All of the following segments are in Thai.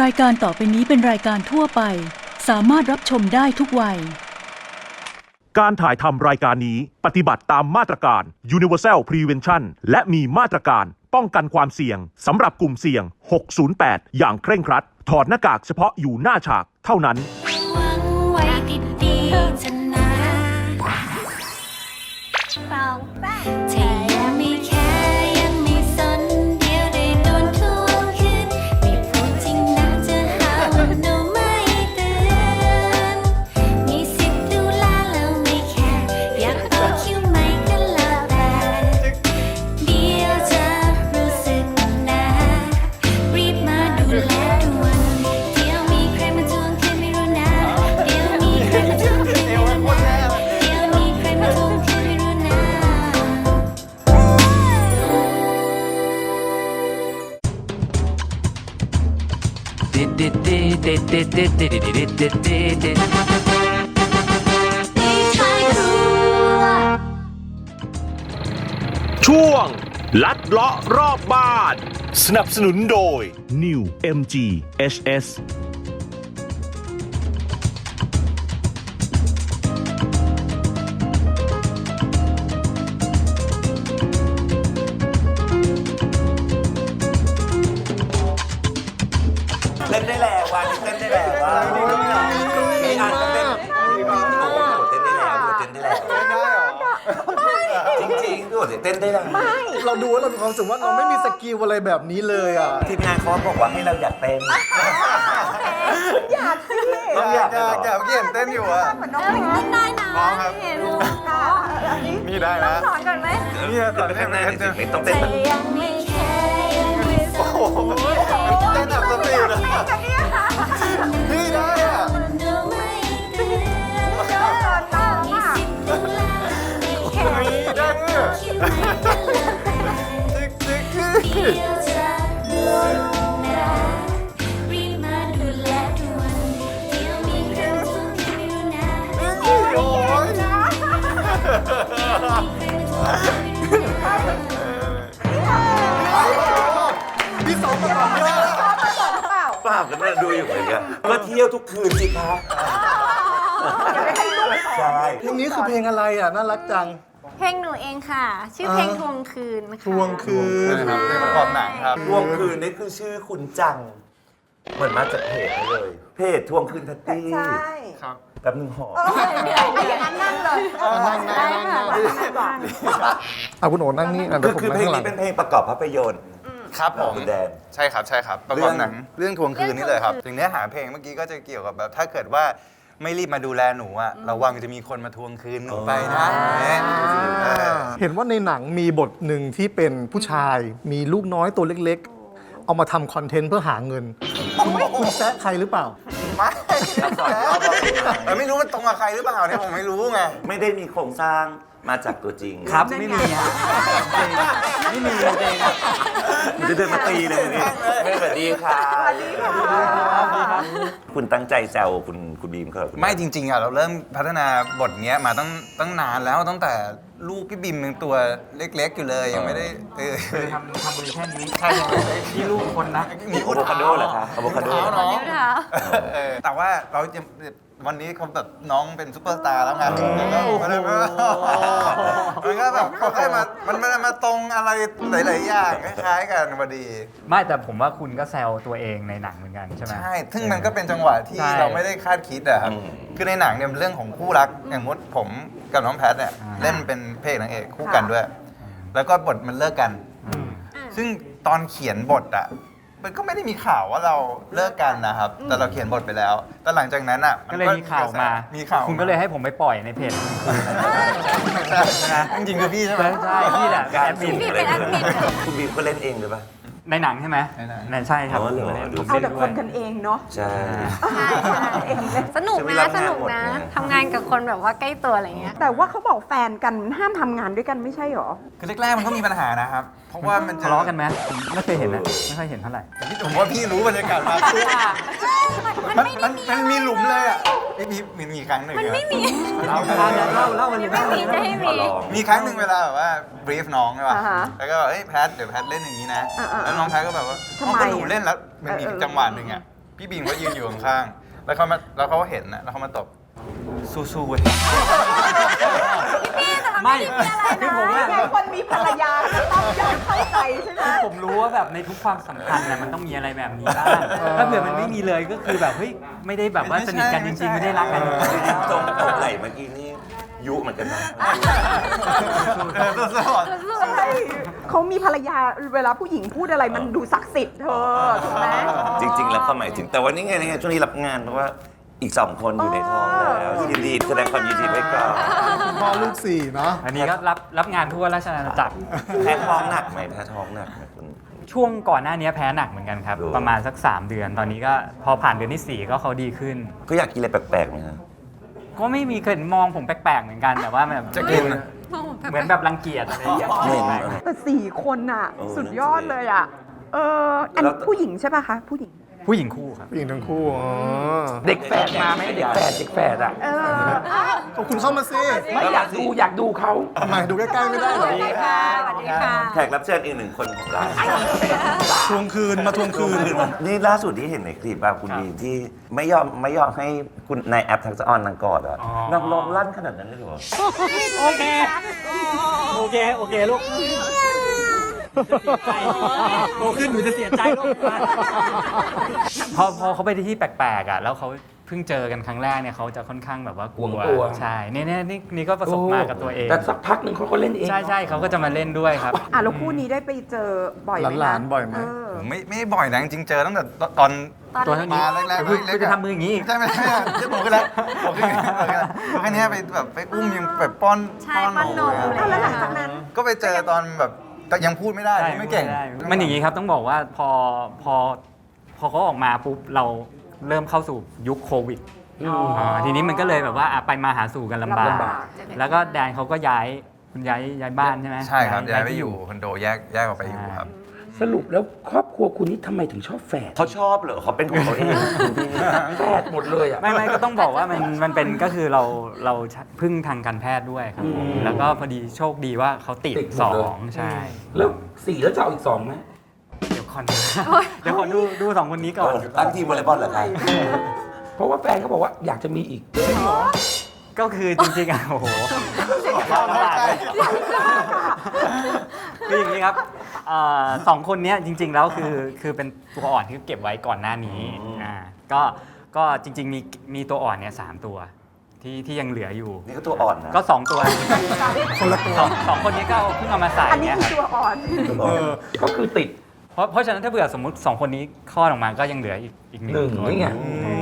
รายการต่อไปนี้เป็นรายการทั่วไป สามารถรับชมได้ทุกวัย การถ่ายทำรายการนี้ปฏิบัติตามมาตรการ Universal Prevention และมีมาตรการป้องกันความเสี่ยงสำหรับกลุ่มเสี่ยง 608 อย่างเคร่งครัด ถอดหน้ากากเฉพาะอยู่หน้าฉากเท่านั้น หวังไว้ดี ช่วง ลัดเลาะรอบบ้าน สนับสนุนโดย New MG HS เต้นได้แรงเราดูแล้วเรามีความรู้สึกว่าเราไม่มีสกิลอะไรแบบนี้เลยอะทีมงานเขาบอกว่าให้เราอยากเต้นอยากสิต้องอยากอยากอยากเมื่อกี้เห็นเต้นอยู่อะเหมือนน้องเต้นได้นะเห็นค่ะนี่ได้นะสอนก่อนไหมนี่ตอนไปนี้ข้างหน้าเต้นสิเต้นต้องเต้นแบบยังไม่แค่ยังไม่สนเต้นแบบสตินะนี่ วงคืนไม่รู้นะโอ้ยพี่สองประกอบไม่ได้เปล่ากันแม่ดูอยู่เหมือนกันก็เที่ยวทุกคืนสิคะใช่ เพลงนี้คือเพลงอะไรอะ น่ารักจัง เพลงหนูเองค่ะ ชื่อเพลงทวงคืนค่ะ ทวงคืนเพลงประกอบหนังครับทวงคืนนี่คือชื่อคุณจัง เหมือนมาจากเพจเลย เพจทวงคืนทัตตี้ใช่ครับแป๊บนึงหอมเดี๋ยวไอ้อย่างนั้นนั่งเลยนั่งนั่งนั่งนั่งเอาคุณโอนั่งนี่อะคืเดี๋ยอวผมคือเพลนั่งงหลันี้งเป็นเพลงประกอบภาพยนตร์ครับผของมคุณแดนใช่ครับใช่ครับประกอบหนังเรื่องทวงคืนนี่เลยครับถึงเนื้อหาเพลงเมื่อกี้ก็จะเกี่ยวกับแบบถ้าเกิดว่า ไม่รีบมาดูแลหนูอะระวังจะมีคนมาทวงคืนหนูไปนะเนี่ยเออเห็นว่าในหนังมีบทหนึ่งที่เป็นผู้ชาย มีลูกน้อยตัวเล็กๆ เอามาทำคอนเทนต์เพื่อหาเงิน คุณคุณแซะใครหรือเปล่า ไม่แต่ไม่รู้มันตรงกับใครหรือเปล่าเนี่ยผมไม่รู้ไง ไม่ได้มีโครงสร้าง มาจากตัวจริงครับไม่มีฮะไม่มีจริงมันจะเดินมาตีเลยเนี่ยสวัสดีค่ะคุณตั้งใจแซวคุณคุณบีมเขาเหรอคุณไม่จริงๆอะเราเริ่มพัฒนาบทเนี้ยมาตั้งตั้งนานแล้วตั้งแต่ลูกพี่บิมยังตัวเล็กๆอยู่เลยยังไม่ได้เออคือทำทำมือแค่นี้ใช่ยังไม่ได้ที่ลูกคนนะมีอะโวคาโดเหรอคะอะโวคาโดเท้าน้องเท้าเออแต่ว่าเราจะวันนี้เขาแบบน้องเป็นซูเปอร์สตาร์แล้วไงมันก็มันก็มันก็แบบเขาได้มา มันไม่ได้มาตรงอะไรหลาย ๆ อย่างคล้าย ๆ กันพอดี ไม่แต่ผมว่าคุณก็แซวตัวเองในหนังเหมือนกันใช่ไหม ใช่ ซึ่งมันก็เป็นจังหวะที่ใช่เราไม่ได้คาดคิดอะครับคือในหนังเนี่ยมันเรื่องของคู่รัก อย่างมดผมกับน้องแพทเนี่ยอ่า เล่นเป็นเพศนางเอกคู่กันด้วย แล้วก็บทมันเลิกกันอืมซึ่งตอนเขียนบทอะ มันก็ไม่ได้มีข่าวว่าเราเลิกกันนะครับ แต่เราเขียนบทไปแล้ว แต่หลังจากนั้นอะก็เลยมีข่าวมา มีข่าวคุณก็เลยให้ผมไปปล่อยในเพจใช่จริงๆคือพี่ใช่ไหมใช่พี่แหละเป็นแอดมินพี่เป็นแอดมินคุณบีมก็เล่นเองเลยป่ะ ในหนังใช่ไหมในหนังในใช่ครับอ๋อเหรอผมเล่นดูผมเอาเล่นแต่ด้ควยนกันเองเนาะใช่สนุกจะไม่นะรับสงานนุกหมดนะไงทำงานกับคนแบบว่าใกล้ตัวอะไรเงี้ย แต่ว่าเขาบอกแฟนกันห้ามทำงานด้วยกันไม่ใช่หรอ คือแรกๆมันก็มีปัญหานะครับ เพราะว่ามันจะทะเลาะกันไหมผมไม่เคยเห็นนะไม่ค่อยเห็นเท่าไหร่ผมว่าพี่รู้บรรยากาศมาทุกมันมันมันมีหลุมเลยอะ มีมีมีมีครั้งหนึ่งมันไม่มีเล่าเล่าเล่ามันเลยไม่มีจะให้มี มีครั้งหนึ่งเวลาแบบว่าบรีฟน้องใช่ป่ะ อ่าฮะแล้วก็เฮ้ยแพทเดี๋ยวแพทเล่นอย่างนี้นะ อ่าๆแล้วน้องแพทก็แบบว่าทำไมเอาก็หนูเล่นแล้ว มันมีเออเออจังหวะหนึ่งอะ พี่บีมก็ยืนอยู่ข้างๆ แล้วเขามาแล้วเขาก็เห็นนะแล้วเขามาตบ สู้ๆเว้ยไม่คือผมอะไงคนมีภรรยาก็ต้องยอมเข้า ใจใช่ไหม คือผมรู้ว่าแบบในทุกความสัมพันธ์น่ะมันต้องมีอะไรแบบนี้บ้างถ้าเผื่อมันไม่มีเลยก็คือแบบเฮ้ยไม่ได้แบบว่าสนิทกันจริงๆไม่ได้รักกันจริงๆแล้วตรงตรงไหลเมื่อกี้นี่ยุเหมือนกันนะเออสู้ๆใช่เขามีภรรยาเวลาผู้หญิงพูดอะไรมันดูศักดิ์สิทธิ์เธอถูกไหม จริง ๆ แล้วก็หมายถึงแต่ว่านี่ไงนี่ไงช่วงนี้รับงานเพราะว่า อีกสองคนอยู่ในท้องแล้วยินดีแสดงความยินดีไว้ก่อนพ่อลูกสี่เนาะอันนี้ก็รับรับงานทั่วราชอาณาจักร แพ้ท้องหนักไหมแพ้ท้องหนักไหมคุณ ช่วงก่อนหน้านี้แพ้หนักเหมือนกันครับ โอ้ ประมาณสัก 3 เดือน ตอนนี้ก็พอผ่านเดือนที่ 4 ก็เขาดีขึ้น ก็อยากกินอะไรแปลกๆไหมฮะ ก็ไม่มีเคยมองผมแปลกๆเหมือนกันแต่ว่าแบบจะกินนะเหมือนแบบรังเกียจอะไรอย่างเงี้ยไม่ไม่แต่สี่คนน่ะ เออสุดยอดเลยอะ เอออันแล้ว ผู้หญิงใช่ป่ะคะ ผู้หญิง ผู้หญิงคู่ครับ ผู้หญิงทั้งคู่อ๋อเด็กแฝดมาไหมเด็กแฝดเด็กแฝดอะ เอออะขอบคุณเข้ามาสิไม่อยากดูอยากดูเขาทำไมดูใกล้ๆไม่ได้เหรอสวัสดีค่ะสวัสดีค่ะแขกรับเชิญอีกหนึ่งคนของเราทวงคืนมาทวงคืน นี่ล่าสุดที่เห็นในคลิปอะคุณครับดีที่ไม่ยอมไม่ยอมให้คุณนายแอปทักษะออนนางกอดอะอ๋อนักร้องลั่นขนาดนั้นเลยเหรอ โอเค โอเค โอเค ลูก โตขึ้นหนูจะเสียใจลูกพอพอเขาไปที่แปลกๆอะแล้วเขาเพิ่งเจอกันครั้งแรกเนี่ยเขาจะค่อนข้างแบบว่ากลัห่วงตัว ใช่เนี่ยเนี่ยนี่นี่ก็ประสบมากับตัวเอง แต่สักพักหนึ่งเขาก็เล่นเอง ใช่ใช่เขาก็จะมาเล่นด้วยครับ อะแล้วคู่นี้ได้ไปเจอบ่อยไหมคะหลานๆบ่อยไหมเผมไม่ไม่บ่อยนะจริงๆเจอตั้งแต่ตอนตัวเท่านี้มาแรกๆคุณเล็กๆคุณจะทำมืออย่างนี้อีก ใช่ไหมใช่ไหมจะบอกกันแล้วบอกกันแล้วบอกกันแล้วแค่เนี้ยไปแบบไปอุ้มยังแบบป้อนใช่ป้อนนมเอาแล้วหลังจากนั้นก็ไปเจอตอนแบบ แต่ยังพูดไม่ได้ใช่พูดไม่เก่ง ด้มันอย่างนี้ครับต้องบอกว่าพอพอพอเขาออกมาปุ๊บเราเริ่มเข้าสู่ยุคโควิดาทีนี้มันก็เลยแบบว่าอะไปมาหาสู่กันลำบากลำบาก แล้วก็แดนเขาก็ย้ายคุณย้ายย้ายบ้านใช่ไหมใช่ครับย้ายไปอยู่คอนโดแยกแยกออกไปอยู่ครับ สรุปแล้วครอบครัวคุณนี่ทำไมถึงชอบแฝดเขาชอบเหรอเขาเป็นของเขาเองคุณพี่แฝดหมดเลยอะ ไม่ไม่ก็ต้องบอกว่ามันมันเป็นก็คือเราเราพึ่งทางการแพทย์ด้วยครับผมอืมแล้วก็พอดีโชคดีว่าเขาติดติดหมสดอเลยงใช่แล้วสี่แล้วจะเอาอีกสองไหมเดี๋ยวคอนเดี๋ยวขอดูดูสองคนนี้ก่อน ตั้งทีมวอลเลย์บอลเหรอครับเพราะว่าแฟนเขาบอกว่าอยากจะมีอีก ก็คือจริงๆอะโอ้โหคืออย่างนี้ครับเอ่อสองคนเนี้ยจริง ๆ แล้วคือคือเป็นตัวอ่อนที่เก็บไว้ก่อนหน้านี้อ่าก็ก็จริง ๆ มีมีตัวอ่อนเนี่ยสามตัวที่ที่ยังเหลืออยู่ นี่ก็ตัวอ่อนนะก็สองตัวคนละตัวสองสองคนนี้ก็เอาเพิ่งเอามาใส่อันนี้เนี่ยคืคอรับตัวอ่อนเออก็คือติดเพราะเพราะฉะนั้นถ้าเผื่อสมมติสองคนนี้คลอดออกมาก็ยังเหลืออีกอีกหนึ่งหนึ่งคนนี่ไงอืม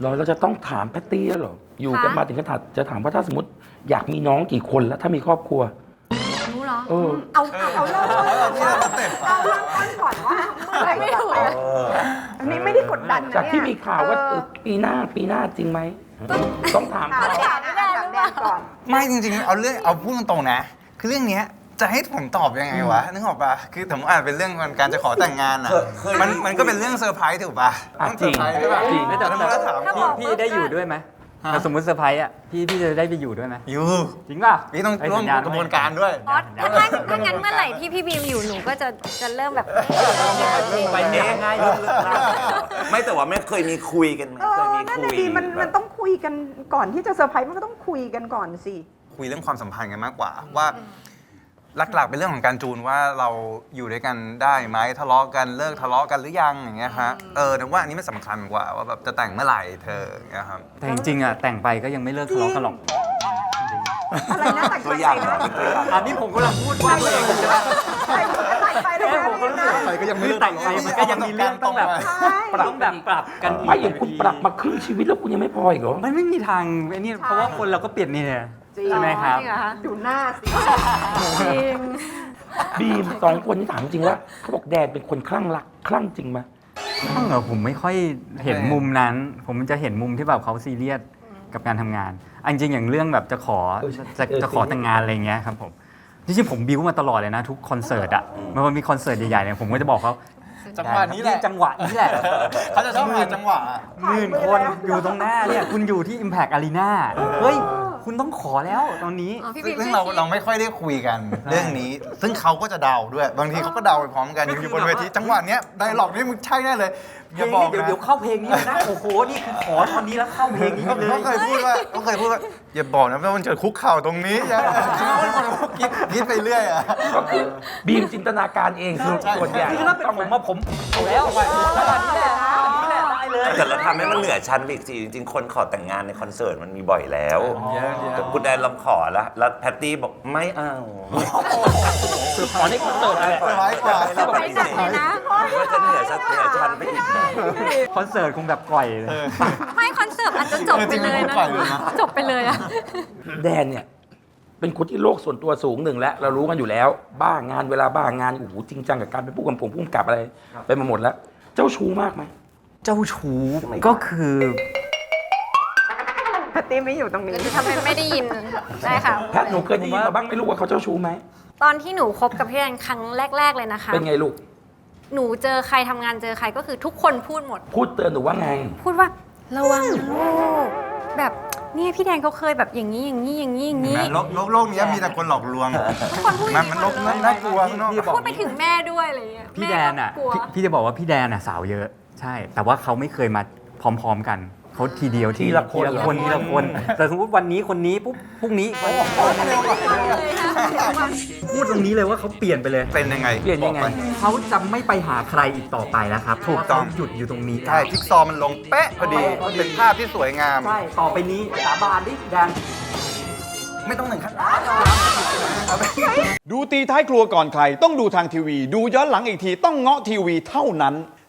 เราเราจะต้องถามแพตตี้แล้วเหรอ อยู่กันคะมาถึงขนาดจะถามว่าถ้าสมมติอยากมีน้องกี่คนแล้วถ้ามีครอบครัว รู้เหรอเออ เอาเอาเริ่มต้นก่อนว่าเอาเริ่มต้นก่อนว่าเมื่อไหร่จะแต่งอันนี้ไม่ได้กดดันนะจากที่เนี่ยมีข่าวว่าเอเอออปีหน้าปีหน้าจริงไหม ต้องถามถามเขาแดนนะถามแดนก่อน ไม่จริงๆ เอาเรื่องเอาพูดตรงๆนะ คือเรื่องเนี้ย จะให้ผมตอบยังไงวะนึกออกปะคือผมอาจเป็นเรื่องการจะขอแต่งงานอะเคยเคยมันมันก็เป็นเรื่องเซอร์ไพรส์ถูกปะอะต้องจริงเซอร์ไพรส์ใช่ปะจริงไม่แต่แล้วแต่มันก็ถามพี่พี่ได้อยู่ด้วยไหมฮะถ้าสมมติเซอร์ไพรส์อะพี่พี่จะได้ไปอยู่ด้วยไหมอยู่จริงป่ะพี่ต้องให้ร่วมสัญญณกระบวนการด้วยอ๋อถ้าถ้าถ้างั้นเมื่อไหร่ที่พี่บีมอยู่หนูก็จะจะเริ่มแบบไปเนี่ยง่ายๆลึกๆไม่แต่ว่าไม่เคยมีคุยกันไหมเอเคอยมีนั่นคุน่ะยดีมันแบบมันต้องคุยกันก่อนที่จะเซอร์ไพรส์มันก็ต้องคุยกันก่อนสิ คุยเรื่องความสัมพันธ์กันมากกว่า ว่า หลักๆ เป็นเรื่องของการจูนว่าเราอยู่ด้วยกันได้ไหมทะเลาะกันเลิกทะเลาะกันหรือยังอย่างเงี้ยฮะเออแต่ว่าอันนี้มันสำคัญกว่าว่าแบบจะแต่งเมื่อไหร่เธออย่างเงี้ยครับ แต่จริงๆอะแต่งไปก็ยังไม่เลิกทะเลาะกันหรอกอะไรนะแต่งตัวไปอย่างนะเหรอเป็นตัวอย่าง อันนี้ผมกำลังพูดว่าตัวเองใช่ไหมแต่งไปเลยแค่นะผมก็รู้สึกไปก็ยังไม่คือเลิก แต่งไปมันก็ยังมีเรื่องต้องแบบใช่ต้องแบบปรับกันอีกไม่อย่างคุณปรับมาครึ่งชีวิตแล้วคุณยังไม่พออีกเหรอมันไม่มีทางไอ้นี่เพราะว่าคนเราก็เปลี่ยนนี่เนี่ย จริงใช่ไหมครับ จริงเหรอคะดูหน้าสิจริง บีมสองคนนี่ถามจริงว่าเขาบอกแดนเป็นคนคลั่งรักคลั่งจริงไหมข้างเหรอผมไม่ค่อยเห็นมุมนั้น ผมจะเห็นมุมที่แบบเขาซีเรียสกับการทำงานอันจริงอย่างเรื่องแบบจะขอเออใช่จะเออจะขอแต่งงานอะไรอย่างเงี้ยครับผมจริงๆผมบิวมาตลอดเลยนะทุกคอนเสิร์ตอะมันมีคอนเสิร์ตใหญ่ๆเนี่ยผมก็จะบอกเขาจังหวะนี้แหละ จังหวะนี้แหละ เขาจะชอบหาจังหวะหมื่นคนอยู่ตรงหน้าเนี่ย คุณอยู่ที่ Impact Arena เฮ้ย คคุณต้องขอแล้วตอนนี้ อ๋อพี่ซึ่บีงมซึ่งช่วยเราคิด เราไม่ค่อยได้คุยกัน เรื่องนี้ ซึ่งเขาก็จะเดาด้วย บางทีเขาก็เดาไปพร้อมกันอยู่บนเวทีจังหวะเนี้ยไดร็อกนี่มึงใช่แน่เลยเพอลย่างบอกนี้เดี๋ยวนะเดี๋ยวเข้าเพลงนี้เลยนะโอ้โหนี่คือขอตอนนี้แล้วเข้าเพลงนี้เขาเลยเขาเคยพูดว่าเขาเคยพูดว่าอย่าบอกนะว่ามันเจอคุกเข่าตรงนี้อย่าคิดคิดไปเรื่อยอะก็คือบีมจินตนาการเองคือส่วนใหญ่นี่ถ้าเป็นผมมาผมเอาแล้วไปขนาดนี้แหละอันนี้แหละได้ เลย แต่เราทำให้มันเหนือชั้นไปอีกสิจริงๆ คนขอแต่งงานในคอนเสิร์ตมันมีบ่อยแล้วแต่คุณแดนลองขอแล้วแล้วแพตตี้บอกไม่เอาคือขอในคอนเสิร์ตอะไรไว้กว่าไปหนักเลยนะก็จะเหนือชั้นเหนือชั้นไปอีกนะคอนเสิร์ตคงแบบก่อยเลย ไม่คอนเสิร์ตอาจจะจบไปเลยนะ จบไปเลยอะแดนเนี่ย เป็นคนที่โลกส่วนตัวสูงหนึ่งแล้ว เรารู้กันอยู่แล้ว บ้างานเวลาบ้างานโอ้โหจริงจังกับการเป็นผู้กำกับผู้กำกับอะไร ไปมาหมดแล้ว เจ้าชู้มากไหม เจ้าชู้ก็คือแพตตี้ไม่อยู่ตรงนี้ ทำไมไม่ได้ยิน ได้ค่ะ แพทย์หนูเคยได้ยินมาบ้างไม่รู้ว่าเขาเจ้าชู้ไหม ตอนที่หนูคบกับพี่แดนครั้งแรก ๆ เลยนะคะ เป็นไงลูก หนูเจอใครทำงานเจอใครก็คือทุกคนพูดหมด พูดเตือนหนูว่าไง พูดว่าระวังนะลูกแบบเนี่ยพี่แดนเขาเคยแบบอย่างนี้อย่างนี้อย่างนี้อย่างนี้โลกโลกโลกเนี้ยมีแต่คนหลอกลวง ทุกคนพูดอมัย่านงมันนี้โลกหมดเลยน่ากลัวข้างนอกพี่บอก พูดไปถึงแม่ด้วยอะไรเงี้ยพี่แดนอะม่ก็กลัว พี่พี่จะบอกว่าพี่แดนอะสาวเยอะ ใช่ แต่ว่าเขาไม่เคยมาพร้อม ๆ กันเขาทีเดียวทีละคนทีละคนทีละคน แต่สมมติวันนี้คนนี้ปุ๊บพรุ่งนี้อีกวันหนึ่งพูดตรงนี้เลยว่าเขาเปลี่ยนไปเลย เป็นยังไง เปลี่ยนยังไงบอกปเขาจะไม่ไปหาใครอีกต่อไปแล้วครับถูกต้องเขาหยุดอยู่ตรงนี้ใช่จิ๊กซอว์มันลงเป๊ะพอดีเป็นภาพที่สวยงามใช่ต่อไปนี้สาบานดิแดนไม่ต้องหนึ่งขั้นดูตีท้ายครัวก่อนใคร ต้องดูทางทีวี ดูย้อนหลังอีกทีต้องเงาะทีวีเท่านั้น